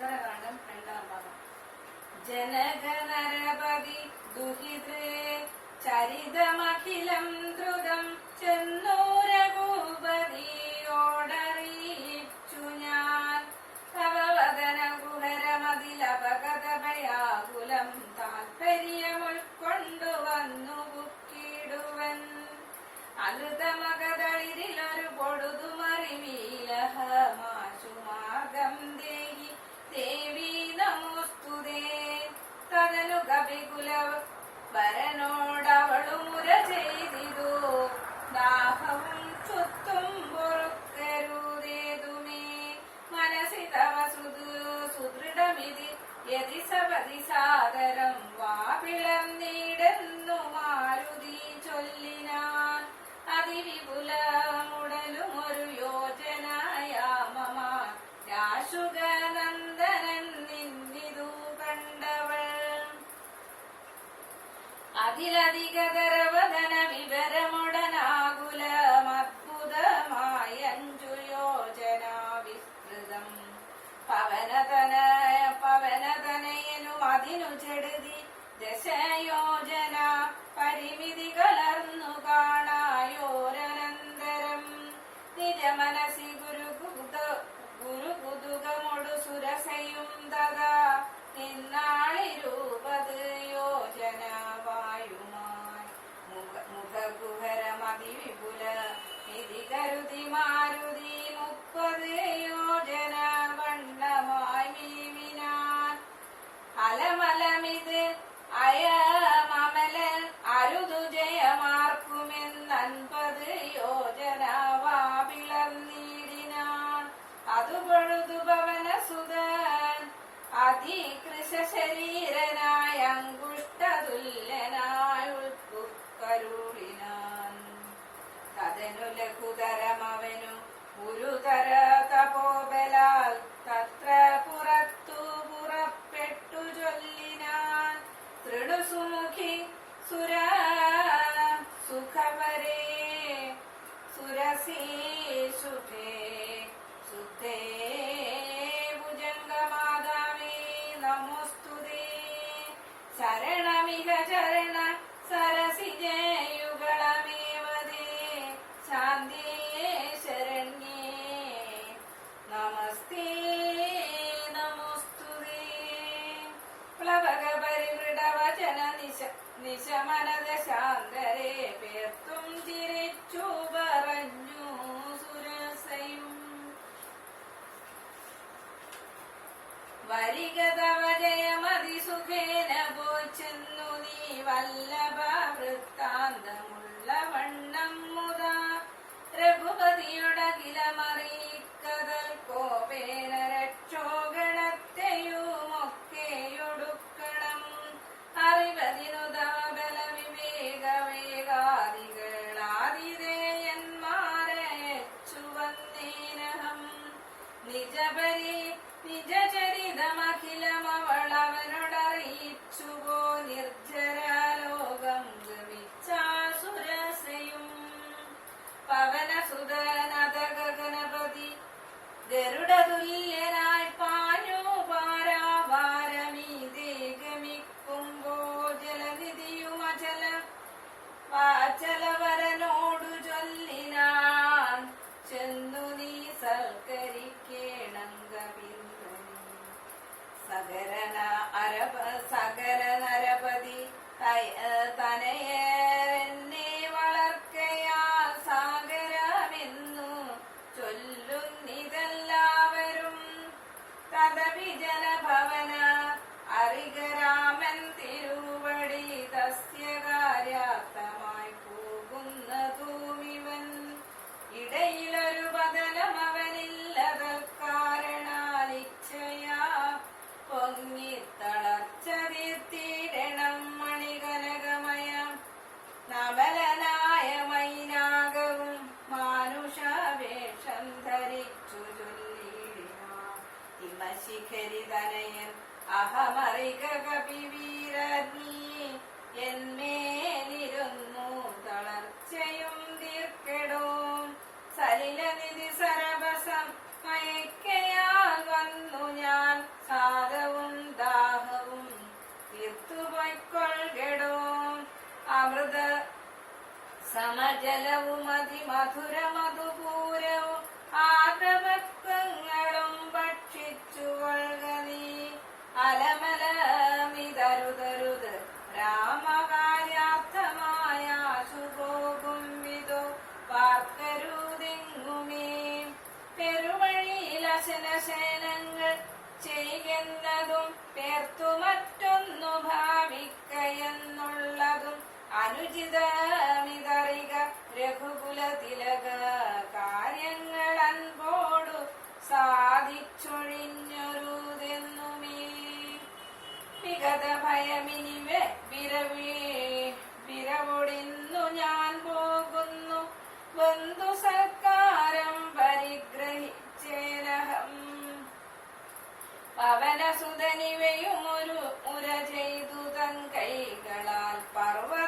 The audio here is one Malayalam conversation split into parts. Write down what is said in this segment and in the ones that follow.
സുന്ദരകാന്ഡം രണ്ടാം ഭാഗം ജനകനരപതി ദുഹിതേ ചരിതമഖിലം ദ്രുതം ചെന്നൂരഭൂപതിയോടറിയിച്ചു ഞാൻ. തവവദന ഗുഹരമതിലപകതഭയാകുലം താൽപര്യമുൾക്കൊണ്ടുവന്നു ബുക്കിടുവൻ. അനൃതമകതളിരിലൊരു കുലമുടലും ഒരു നിന്നിതു കണ്ടവൾ. അതിലധികതരം ഗുരുതരമവനു ഗുരുതര നിശമനത ശാന്തരെ പേർത്തും തിരിച്ചു പറഞ്ഞു സുരസയും. വരികതവ ജയമതി സുഖേന നീ വല്ലഭ വൃത്താന്തമുള്ളവണ്ണം ഉൾക്കൊള്ളിടോ അമൃത സമജലവും അതിമധുരമധുപൂരവും ആദവത്വങ്ങൾ പേർത്തു മറ്റൊന്നു ഭാവിക്കയെന്നുള്ളതും അനുചിതമിതറിക രഘുകുല തിലക കാര്യങ്ങൾ അൻപോടു സാധിച്ചൊഴിഞ്ഞൊരുതെന്നുമേ. വിഗത ഭയമിനി വെ- വിരവി വിരവൊടിന്നു ഞാൻ പോകുന്നു ബന്ധു പവനസുതനിവയും ഒരു മുര ചെയ്തു തൻ കൈകളാൽ പർവതാധീശ്വരനെ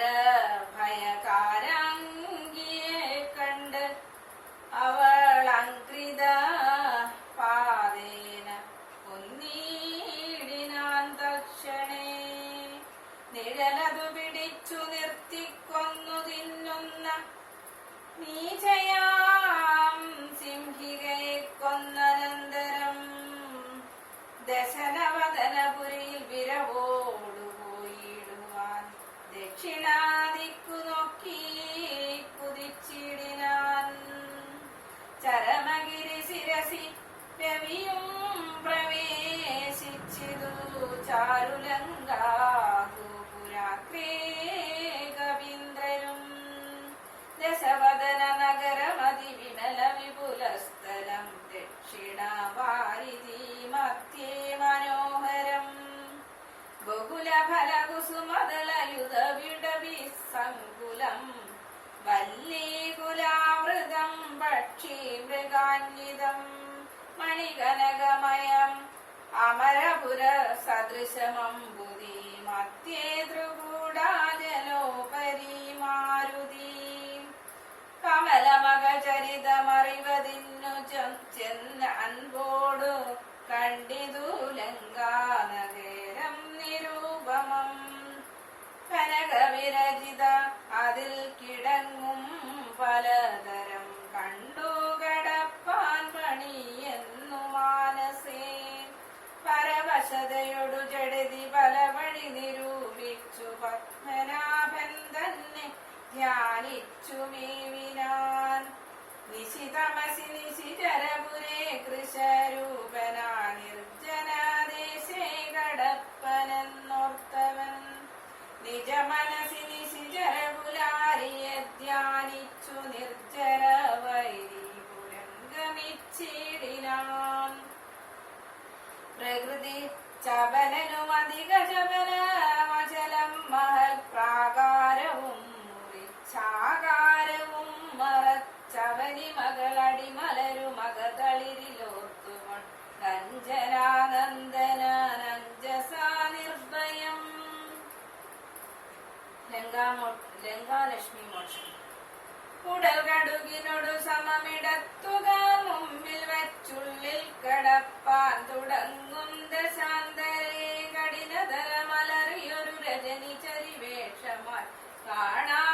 ദക്ഷിണാദിക്കു നോക്കി കുതിച്ചിടിനാൻ. ചരമഗിരി ശിരസി രവിയും അമരപുര സദൃശമംബുതി മധ്യേ ത്രികൂടാജലോപരി മാരുതി കമലമകചരിതമറിവതിന്നു ചെന്ന അൻപോടു കണ്ടിതു ലങ്കാനഗരം നിരൂപമം. കനകവിരചിത അതിൽ കിടങ്ങും പലതരം ധ്യാനിച്ചു മേവിനാൻ നിശിതമസി നിശിചരപുരേ കൃശരൂപനാ നിർജനാദേശേ കടപ്പനെന്നോർത്തവൻ നിജമനസി നിശിചരപുലാരിയെ ധ്യാനിച്ചു നിർജര ഗമിച്ചിടിനാൻ പ്രകൃതി ചപനനുമധിക അധിക കഞ്ചനാനന്ദനാനഞ്ജസ നിർഭയം ലങ്കാലക്ഷ്മി മോക്ഷം. ഉടൽ കടുകിനോടു സമമിടത്തുക മുമ്പിൽ വച്ചുള്ളിൽ കടപ്പാൻ തുടങ്ങും ദശാന്തരേ. കഠിനതര മലറിയൊരു രജനി ചരിവേഷമായി കാണായിതാശുലങ്കാസ്ത്രീയും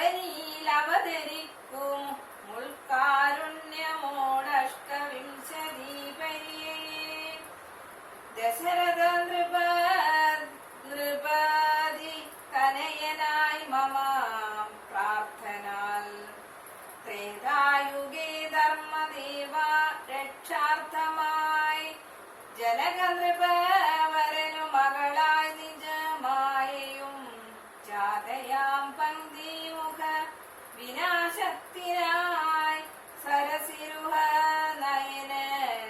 അവനിൽ അവതരിക്കും മുൾക്കാരുണ്യമോടഷ്ടവിംശതി പരിയേ ദശരഥ നൃപ നൃപതി കനയനായി മമ പ്രാർത്ഥനാൽ. ത്രേതായുഗേ ധർമ്മദേവ രക്ഷാർത്ഥമായി. ജനകനൃപവരനു മകളായി നിജമായയും. ജാതയാം വിനാശത്തിനായി സരസിരുഹ നയന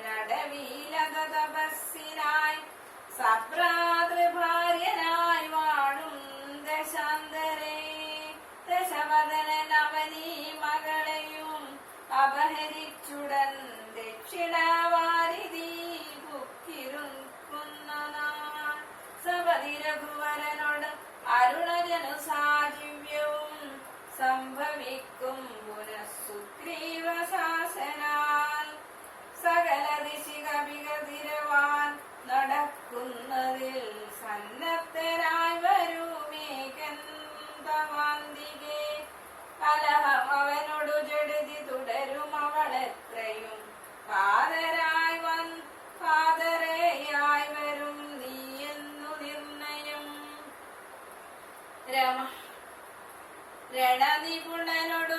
നടവീലത തപസ്സിനായി സഭ്രാതൃഭാര്യനായി വാഴും ദശാന്തരേ. ദശവദനൻ അവനീ മകളെയും അപഹരിച്ചുടൻ ദക്ഷിണവാരിധി ബുക്കിരുക്കുന്ന നാൾ. സപതി രഘുവരനോട് അരുണജനു സാജീവ്യവും സംഭവിക്കും പുനഃസുഗ്രീവ ശാസനാൽ സകല ദിശിക വികതിരവാൻ നടക്കുന്നതിൽ സന്നദ്ധരായി വരുമേകന്തവാന്തികെ കലഹം അവനോടു ജഡതി തുടരും അവളെത്രയും. കാതരായി വൻ കാതരയായി വരും നീയെന്നു നിർണയം. രമ രണനിപുണനോടു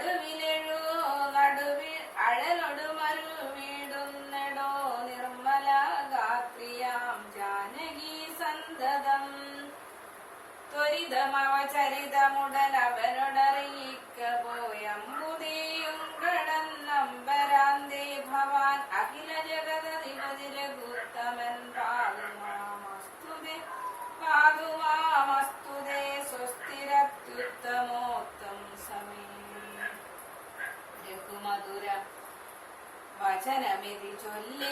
നടുവിലെഴു നടുവിൽ ജാനകി ത്വരിതമവചരിതമുടൻ അവനോടറിയിക്ക പോയമ്പുതേയും நல்ல